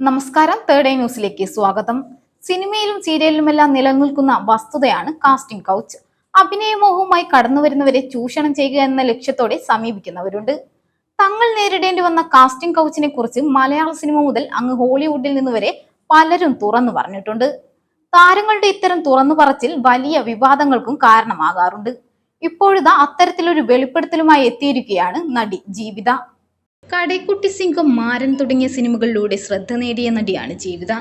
നമസ്കാരം. Third eye ന്യൂസിലേക്ക് സ്വാഗതം. സിനിമയിലും സീരിയലിലുമെല്ലാം നിലനിൽക്കുന്ന വസ്തുതയാണ് കാസ്റ്റിംഗ് കൗച്ച് അഭിനയമോഹവുമായി കടന്നു വരുന്നവരെ ചൂഷണം ചെയ്യുക എന്ന ലക്ഷ്യത്തോടെ സമീപിക്കുന്നവരുണ്ട്. തങ്ങൾ നേരിടേണ്ടി വന്ന കാസ്റ്റിംഗ് കൗച്ചിനെ കുറിച്ച് മലയാള സിനിമ മുതൽ അങ്ങ് ഹോളിവുഡിൽ നിന്ന് വരെ പലരും തുറന്നു പറഞ്ഞിട്ടുണ്ട്. താരങ്ങളുടെ ഇത്തരം തുറന്നു പറച്ചിൽ വലിയ വിവാദങ്ങൾക്കും കാരണമാകാറുണ്ട്. ഇപ്പോഴിതാ അത്തരത്തിലൊരു വെളിപ്പെടുത്തലുമായി എത്തിയിരിക്കുകയാണ് നടി ജീവിത. കടൈക്കുട്ടി സിംഗം മാരൻ തുടങ്ങിയ സിനിമകളിലൂടെ ശ്രദ്ധ നേടിയ നടിയാണ് ജീവിത.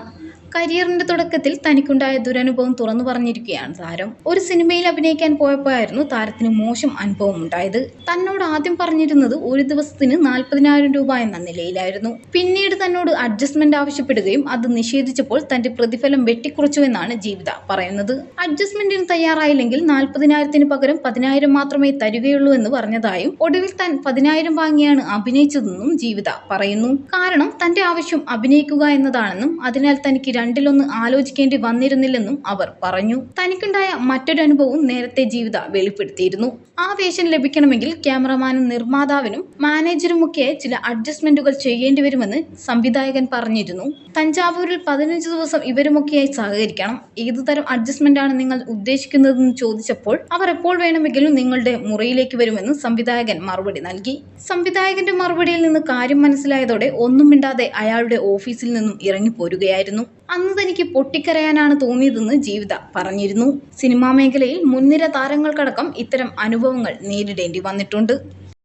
കരിയറിന്റെ തുടക്കത്തിൽ തനിക്കുണ്ടായ ദുരനുഭവം തുറന്നു പറഞ്ഞിരിക്കുകയാണ് താരം. ഒരു സിനിമയിൽ അഭിനയിക്കാൻ പോയപ്പോഴായിരുന്നു താരത്തിന് മോശം അനുഭവം ഉണ്ടായത്. തന്നോട് ആദ്യം പറഞ്ഞിരുന്നത് ഒരു ദിവസത്തിന് നാൽപ്പതിനായിരം രൂപ എന്ന നിലയിലായിരുന്നു. പിന്നീട് തന്നോട് അഡ്ജസ്റ്റ്മെന്റ് ആവശ്യപ്പെടുകയും അത് നിഷേധിച്ചപ്പോൾ തന്റെ പ്രതിഫലം വെട്ടിക്കുറച്ചു എന്നാണ് ജീവിത പറയുന്നത്. അഡ്ജസ്റ്റ്മെന്റിന് തയ്യാറായില്ലെങ്കിൽ നാൽപ്പതിനായിരത്തിന് പകരം പതിനായിരം മാത്രമേ തരികയുള്ളൂ എന്ന് പറഞ്ഞതായും ഒടുവിൽ താൻ പതിനായിരം വാങ്ങിയാണ് അഭിനയിച്ചതെന്നും ജീവിത പറയുന്നു. കാരണം തന്റെ ആവശ്യം അഭിനയിക്കുക എന്നതാണെന്നും അതിനാൽ തനിക്ക് രണ്ടിലൊന്ന് ആലോചിക്കേണ്ടി വന്നിരുന്നില്ലെന്നും അവർ പറഞ്ഞു. തനിക്കുണ്ടായ മറ്റൊരു അനുഭവവും നേരത്തെ ജീവിത വെളിപ്പെടുത്തിയിരുന്നു. ആ വേഷം ലഭിക്കണമെങ്കിൽ ക്യാമറമാനും നിർമ്മാതാവിനും മാനേജറുമൊക്കെ ചില അഡ്ജസ്റ്റ്മെന്റുകൾ ചെയ്യേണ്ടി വരുമെന്ന് സംവിധായകൻ പറഞ്ഞിരുന്നു. തഞ്ചാവൂരിൽ പതിനഞ്ച് ദിവസം ഇവരുമൊക്കെയായി സഹകരിക്കണം. ഏതുതരം അഡ്ജസ്റ്റ്മെന്റ് ആണ് നിങ്ങൾ ഉദ്ദേശിക്കുന്നതെന്ന് ചോദിച്ചപ്പോൾ അവർ എപ്പോൾ വേണമെങ്കിലും നിങ്ങളുടെ മുറിയിലേക്ക് വരുമെന്ന് സംവിധായകൻ മറുപടി നൽകി. സംവിധായകന്റെ മറുപടിയിൽ നിന്ന് കാര്യം മനസ്സിലായതോടെ ഒന്നും മിണ്ടാതെ അയാളുടെ ഓഫീസിൽ നിന്നും ഇറങ്ങിപ്പോരുകയായിരുന്നു. അന്ന് തനിക്ക് പൊട്ടിക്കരയാനാണ് തോന്നിയതെന്ന് ജീവിത പറഞ്ഞിരുന്നു. സിനിമാ മേഖലയിൽ മുൻനിര താരങ്ങൾക്കടക്കം ഇത്തരം അനുഭവങ്ങൾ നേരിടേണ്ടി വന്നിട്ടുണ്ട്.